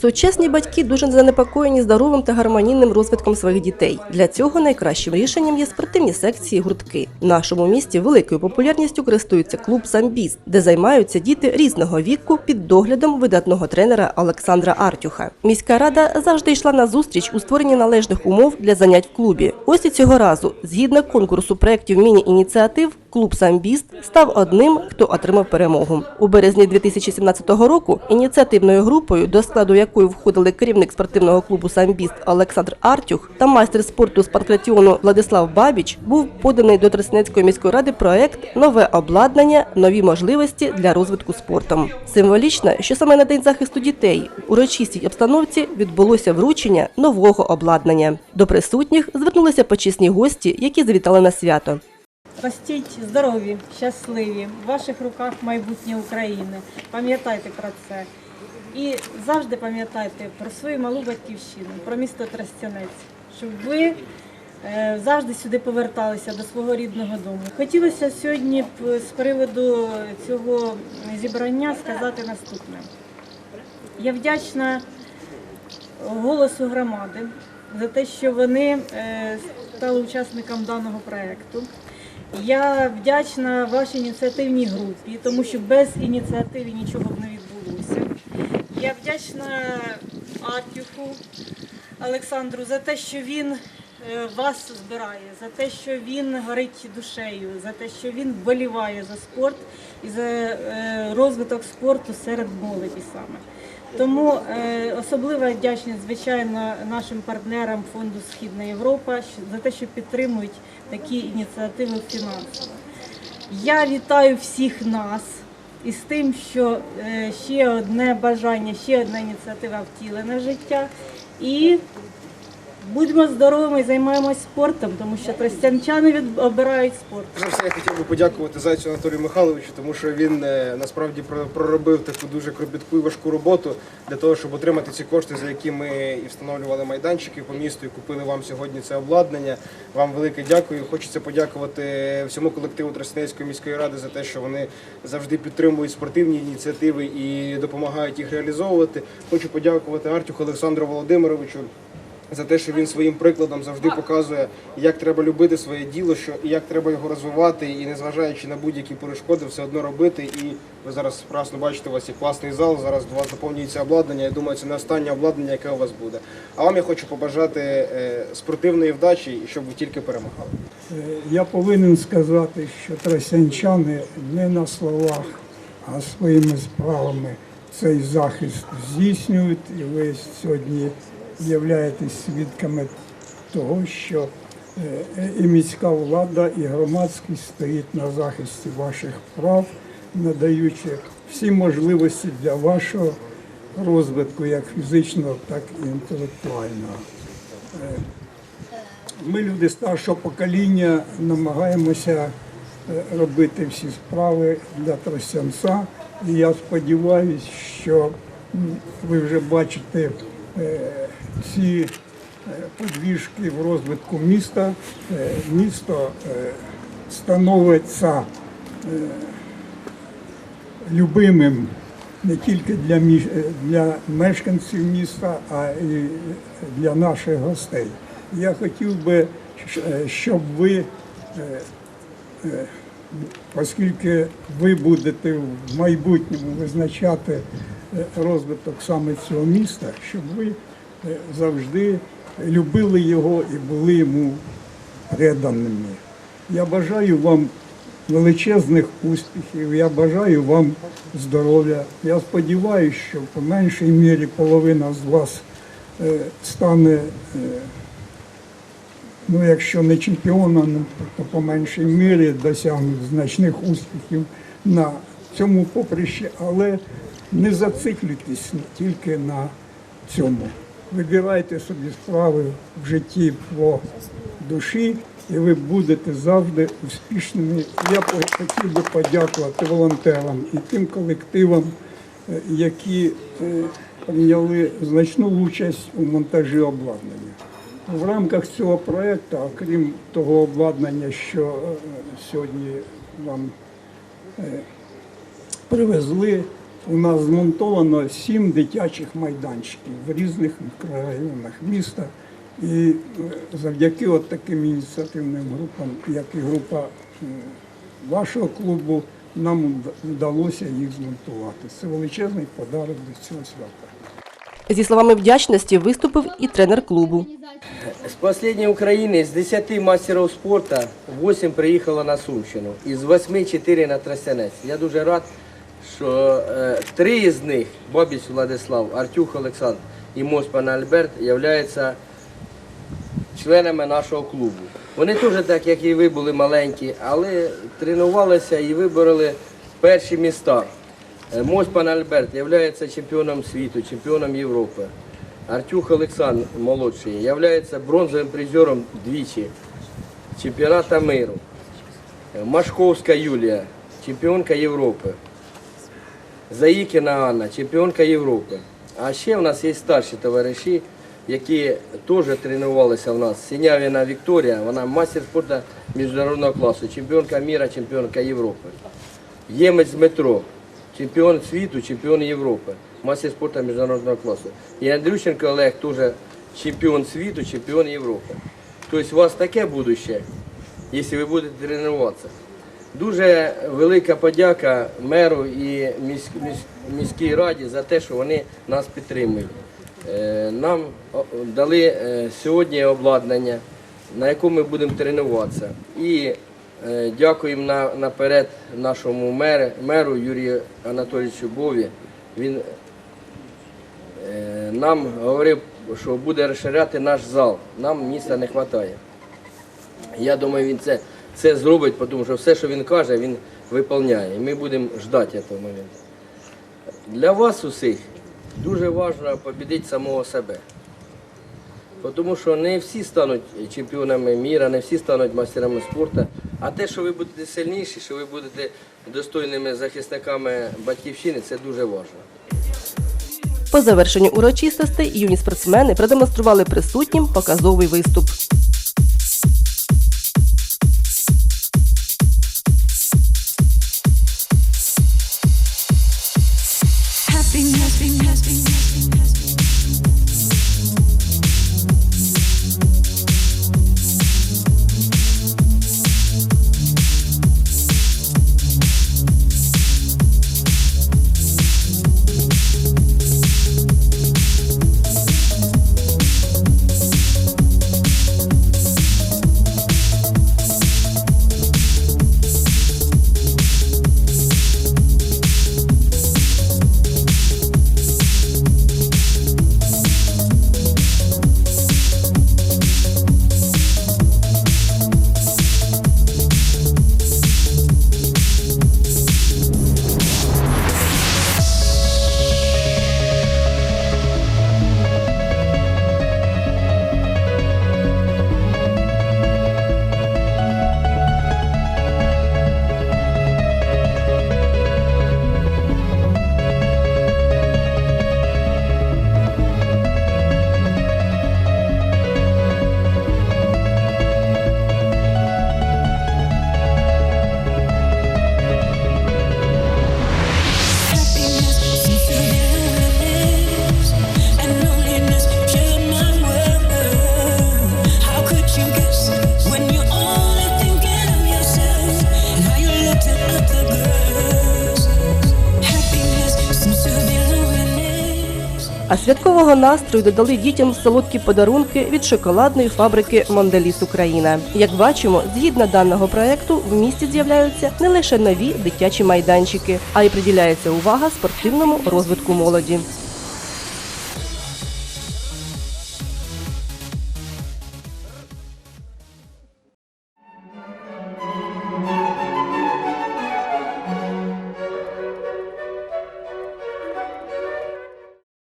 Сучасні батьки дуже занепокоєні здоровим та гармонійним розвитком своїх дітей. Для цього найкращим рішенням є спортивні секції гуртки. В нашому місті великою популярністю користується клуб Самбіст, де займаються діти різного віку під доглядом видатного тренера Олександра Артюха. Міська рада завжди йшла на зустріч у створенні належних умов для занять в клубі. Ось і цього разу, згідно конкурсу проєктів міні-ініціатив, клуб Самбіст став одним, хто отримав перемогу. У березні 2017 року ініціативною групою, до складу якої входили керівник спортивного клубу Самбіст Олександр Артюх та майстер спорту з панкратіону Владислав Бабіч, був поданий до Тростянецької міської ради проект Нове обладнання, нові можливості для розвитку спортом. Символічно, що саме на день захисту дітей у урочистій обстановці відбулося вручення нового обладнання. До присутніх звернулися почесні гості, які завітали на свято. Ростіть здорові, щасливі, в ваших руках майбутнє України. Пам'ятайте про це. І завжди пам'ятайте про свою малу батьківщину, про місто Тростянець, щоб ви е, завжди сюди поверталися до свого рідного дому. Хотілося сьогодні б з приводу цього зібрання сказати наступне. Я вдячна голосу громади за те, що вони е, стали учасником даного проєкту. Я вдячна вашій ініціативній групі, тому що без ініціативи нічого б не відбулося. Я вдячна Артюху Олександру за те, що він е, вас збирає, за те, що він горить душею, за те, що він вболіває за спорт і за е, розвиток спорту серед молоді саме. Тому е, особлива вдячність, звичайно, нашим партнерам фонду Східна Європа за те, що підтримують такі ініціативи фінансово. Я вітаю всіх нас із тим, що е, ще одне бажання, ще одна ініціатива втілена в життя. І будьмо здоровими займаємось спортом, тому що тростянчани від- обирають спорт. Я хотів би подякувати Зайцю Анатолію Михайловичу, тому що він е, насправді про- проробив таку дуже кропітку і важку роботу для того, щоб отримати ці кошти, за які ми і встановлювали майданчики по місту і купили вам сьогодні це обладнання. Вам велике дякую. Хочеться подякувати всьому колективу Тростянецької міської ради за те, що вони завжди підтримують спортивні ініціативи і допомагають їх реалізовувати. Хочу подякувати Артюху Олександру Володимировичу за те, що він своїм прикладом завжди показує, як треба любити своє діло, що і як треба його розвивати, і незважаючи на будь-які перешкоди, все одно робити. І ви зараз прекрасно бачите, у вас є класний зал. Зараз до вас заповнюється обладнання. Я думаю, це не останнє обладнання, яке у вас буде. А вам я хочу побажати е, спортивної вдачі і щоб ви тільки перемагали. Е, Я повинен сказати, що тросянчани не на словах, а своїми справами цей захист здійснюють. І ви сьогодні являєтесь свідками того, що е, і міська влада, і громадськість стоїть на захисті ваших прав, надаючи всі можливості для вашого розвитку, як фізичного, так і інтелектуального. Ми, люди старшого покоління, намагаємося е, робити всі справи для Тростянця. І я сподіваюся, що ви вже бачите е, ці е, подвіжки в розвитку міста. Е, Місто е, становиться е, любимим не тільки для, е, для мешканців міста, а й для наших гостей. Я хотів би, е, щоб ви, е, е, оскільки ви будете в майбутньому визначати е, розвиток саме цього міста, щоб ви е, завжди любили його і були йому преданими. Я бажаю вам величезних успіхів, я бажаю вам здоров'я. Я сподіваюся, що по меншій мірі половина з вас е, стане, е, ну якщо не чемпіоном, то по меншій мірі досягнуть значних успіхів на цьому поприщі, але не зациклюйтесь тільки на цьому. Вибирайте собі справи в житті по душі, і ви будете завжди успішними. Я хотів би подякувати волонтерам і тим колективам, е, які е, прийняли значну участь у монтажі обладнання. В рамках цього проєкту, окрім того обладнання, що е, сьогодні вам привезли, у нас змонтовано сім дитячих майданчиків в різних мікрорайонах міста. І е, завдяки от таким ініціативним групам, як і група вашого клубу, нам вдалося їх змонтувати. Це величезний подарок до цього свята. Зі словами вдячності виступив і тренер клубу. С последней Украины из 10 мастеров спорта 8 приїхало на Сумщину. Із 8 4 на Тростянець. Я дуже рад, що е, три із них, Бабіч Владислав, Артюх Олександр і Моспан Альберт, являються членами нашого клубу. Вони теж, так як і ви, були маленькі, але тренувалися і вибороли перші міста. Е, Моспан Альберт є чемпіоном світу, чемпіоном Європи. Артюх Олександр молодший є бронзовим призером двічі чемпіоната миру. Е, Машковська Юлія, чемпіонка Європи. Заїкіна Анна, чемпіонка Європи. А ще в нас є старші товариші, які теж тренувалися в нас. Синявіна Вікторія, вона мастер спорту міжнародного класу, чемпіонка міра, чемпіонка Європи. Ємець Дмитро, чемпіон світу, чемпіон Європи, мастер спорту міжнародного класу. І Андрющенко Олег теж чемпіон світу, чемпіон Європи. Тобто у вас таке будуще, якщо ви будете тренуватися. Дуже велика подяка меру і місь, місь- міській раді за те, що вони нас підтримують. Е, Нам дали е, сьогодні обладнання, на якому ми будемо тренуватися. І е, дякуємо наперед нашому меру, Юрію Анатолійовичу Бові. Він нам говорив, що буде розширяти наш зал. Нам міста не вистачає. Я думаю, він це, це зробить, тому що все, що він каже, він виконує. І ми будемо ждати цього моменту. Для вас усіх дуже важливо побідити самого себе. Тому що не всі стануть чемпіонами міра, не всі стануть мастерами спорту. А те, що ви будете сильніші, що ви будете достойними захисниками батьківщини, це дуже важливо. По завершенню урочистостей юні спортсмени продемонстрували присутнім показовий виступ. А святкового настрою додали дітям солодкі подарунки від шоколадної фабрики Монделіс Україна. Як бачимо, згідно даного проекту в місті з'являються не лише нові дитячі майданчики, а й приділяється увага спортивному розвитку молоді.